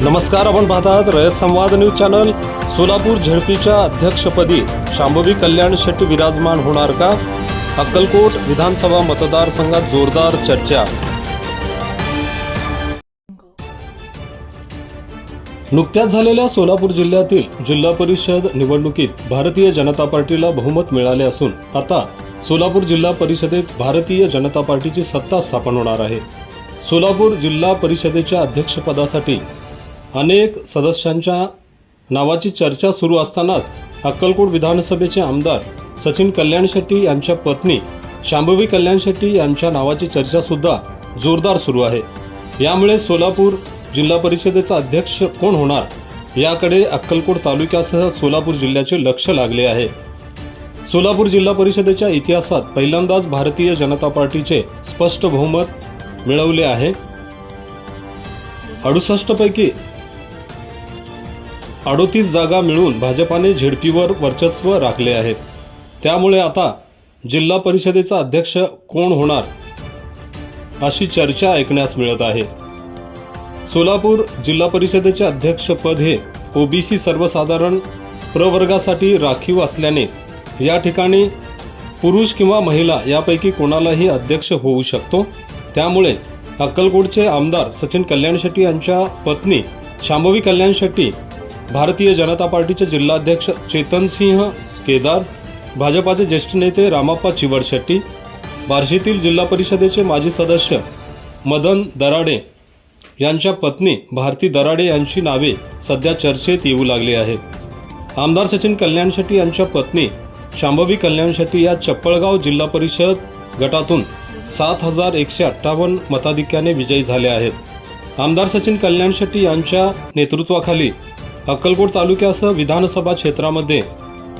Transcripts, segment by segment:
नमस्कार आपण पाहतात रयत संवाद न्यूज चॅनल. सोलापूर झेडपीच्या अध्यक्षपदी शांभवी कल्याण शेट्टी विराजमान होणार का? अक्कलकोट विधानसभा मतदारसंघात जोरदार चर्चा. नुकत्याच झालेल्या सोलापूर जिल्ह्यातील जिल्हा परिषद निवडणुकीत भारतीय जनता पार्टीला बहुमत मिळाले असून आता सोलापूर जिल्हा परिषदेत भारतीय जनता पार्टीची सत्ता स्थापन होणार आहे. सोलापूर जिल्हा परिषदेच्या अध्यक्षपदासाठी अनेक सदस्यांच्या नावाची चर्चा सुरू असतानाच अक्कलकोट विधानसभेचे आमदार सचिन कल्याण शेट्टी यांच्या पत्नी शांभवी कल्याण शेट्टी यांच्या नावाची चर्चासुद्धा जोरदार सुरू आहे. यामुळे सोलापूर जिल्हा परिषदेचा अध्यक्ष कोण होणार? याकडे अक्कलकोट तालुक्यासह सोलापूर जिल्ह्याचे लक्ष लागले आहे. सोलापूर जिल्हा परिषदेच्या इतिहासात पहिल्यांदाच भारतीय जनता पार्टीचे स्पष्ट बहुमत मिळवले आहे. अडुसष्टपैकी अडोतीस जागा मिळून भाजपाने झेडपीवर वर्चस्व राखले आहेत. त्यामुळे आता जिल्हा परिषदेचा अध्यक्ष कोण होणार अशी चर्चा ऐकण्यास मिळत आहे. सोलापूर जिल्हा परिषदेचे अध्यक्षपद हे ओबीसी सर्वसाधारण प्रवर्गासाठी राखीव असल्याने या ठिकाणी पुरुष किंवा महिला यापैकी कोणालाही अध्यक्ष होऊ शकतो. त्यामुळे अक्कलकोटचे आमदार सचिन कल्याण शेट्टी यांच्या पत्नी शांभवी कल्याण शेट्टी भारतीय जनता पार्टीचे जिल्हाध्यक्ष चेतनसिंह केदार भाजपाचे ज्येष्ठ नेते रामाप्पा चिवडशेट्टी बार्शीतील जिल्हा परिषदेचे माजी सदस्य मदन दराडे यांच्या पत्नी भारती दराडे यांची नावे सध्या चर्चेत येऊ लागली आहेत. आमदार सचिन कल्याण शेट्टी यांच्या पत्नी शांभवी कल्याण शेट्टी या चप्पळगाव जिल्हा परिषद गटातून सात हजार एकशे अठ्ठावन्न मताधिक्याने विजयी झाले आहेत. आमदार सचिन कल्याण शेट्टी यांच्या नेतृत्वाखाली अक्कलकोट तालुक्यासह विधानसभा क्षेत्रामध्ये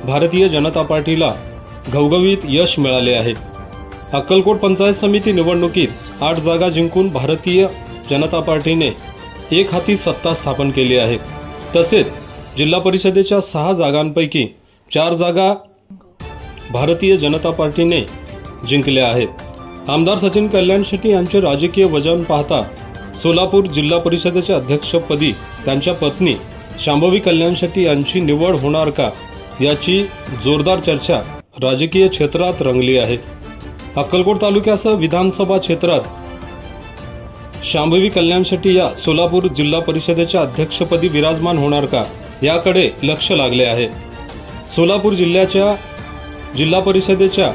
भारतीय जनता पार्टीला घवघवीत यश मिळाले आहे. अक्कलकोट पंचायत समिती निवडणुकीत आठ जागा जिंकून भारतीय जनता पार्टीने एक हाती सत्ता स्थापन केली आहे. तसेच जिल्हा परिषदेच्या सहा जागांपैकी चार जागा भारतीय जनता पार्टीने जिंकल्या आहेत. आमदार सचिन कल्याण शेट्टी यांचे राजकीय वजन पाहता सोलापूर जिल्हा परिषदेच्या अध्यक्षपदी त्यांच्या पत्नी शांभवी कल्याण शेट्टी यांची निवड होणार का? याची जोरदार चर्चा राजकीय क्षेत्रात रंगली आहे. अक्कलकोट तालुक्यासह विधानसभा क्षेत्रात शांभवी कल्याण शेट्टी या सोलापूर जिल्हा परिषदेच्या अध्यक्षपदी विराजमान होणार का? याकडे लक्ष लागले आहे. सोलापूर जिल्ह्याच्या जिल्हा परिषदेच्या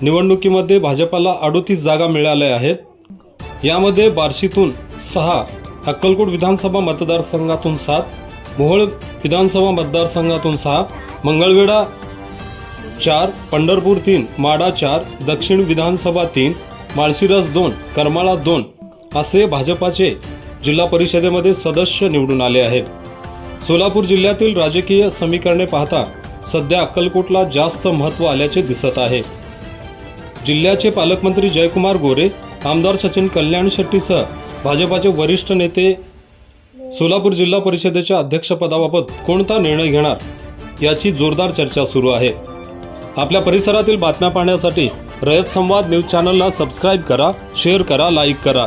निवडणुकीमध्ये भाजपाला अडोतीस जागा मिळाल्या आहेत. यामध्ये बार्शीतून सहा अक्कलकोट विधानसभा मतदारसंघातून सात मोहोळ विधानसभा मतदारसंघातून सहा मंगळवेढा चार पंढरपूर तीन माडा चार दक्षिण विधानसभा तीन माळशिरस दोन करमाळा दोन असे भाजपाचे जिल्हा परिषदेमध्ये सदस्य निवडून आले आहेत. सोलापूर जिल्ह्यातील राजकीय समीकरणे पाहता सध्या अक्कलकोटला जास्त महत्त्व आल्याचे दिसत आहे. जिल्ह्याचे पालकमंत्री जयकुमार गोरे आमदार सचिन कल्याण शेट्टीसह भाजपाचे वरिष्ठ नेते सोलापूर जिल्हा परिषदेच्या अध्यक्षपदाबाबत कोणता निर्णय घेणार याची जोरदार चर्चा सुरू आहे. आपल्या परिसरातील बातम्या पाहण्यासाठी रयत संवाद न्यूज चॅनलला सबस्क्राईब करा शेअर करा लाईक करा.